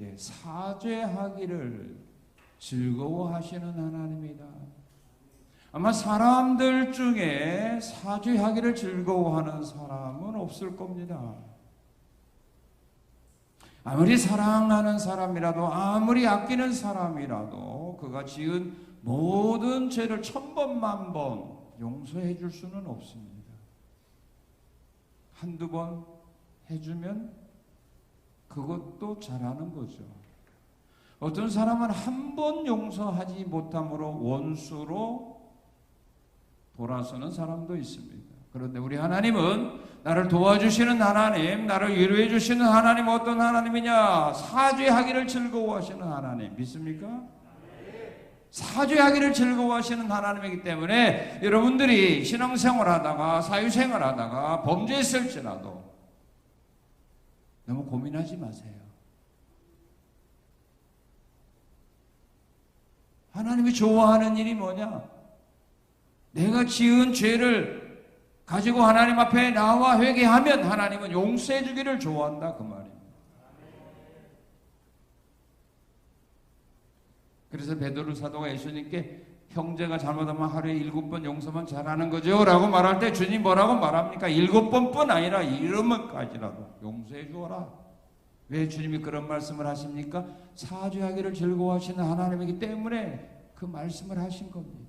예, 사죄하기를 즐거워하시는 하나님이다. 아마 사람들 중에 사죄하기를 즐거워하는 사람은 없을 겁니다. 아무리 사랑하는 사람이라도 아무리 아끼는 사람이라도 그가 지은 모든 죄를 천번 만 번 용서해 줄 수는 없습니다. 한두 번 해주면 그것도 잘하는 거죠. 어떤 사람은 한 번 용서하지 못함으로 원수로 돌아서는 사람도 있습니다. 그런데 우리 하나님은 나를 도와주시는 하나님, 나를 위로해 주시는 하나님 어떤 하나님이냐? 사죄하기를 즐거워하시는 하나님 믿습니까? 사죄하기를 즐거워하시는 하나님이기 때문에 여러분들이 신앙생활 하다가 사유생활 하다가 범죄했을지라도 너무 고민하지 마세요. 하나님이 좋아하는 일이 뭐냐? 내가 지은 죄를 가지고 하나님 앞에 나와 회개하면 하나님은 용서해 주기를 좋아한다 그 말입니다. 그래서 베드로 사도가 예수님께 형제가 잘못하면 하루에 일곱 번 용서만 잘하는 거죠 라고 말할 때 주님 뭐라고 말합니까? 일곱 번뿐 아니라 이름까지라도 용서해 주어라. 왜 주님이 그런 말씀을 하십니까? 사죄하기를 즐거워하시는 하나님이기 때문에 그 말씀을 하신 겁니다.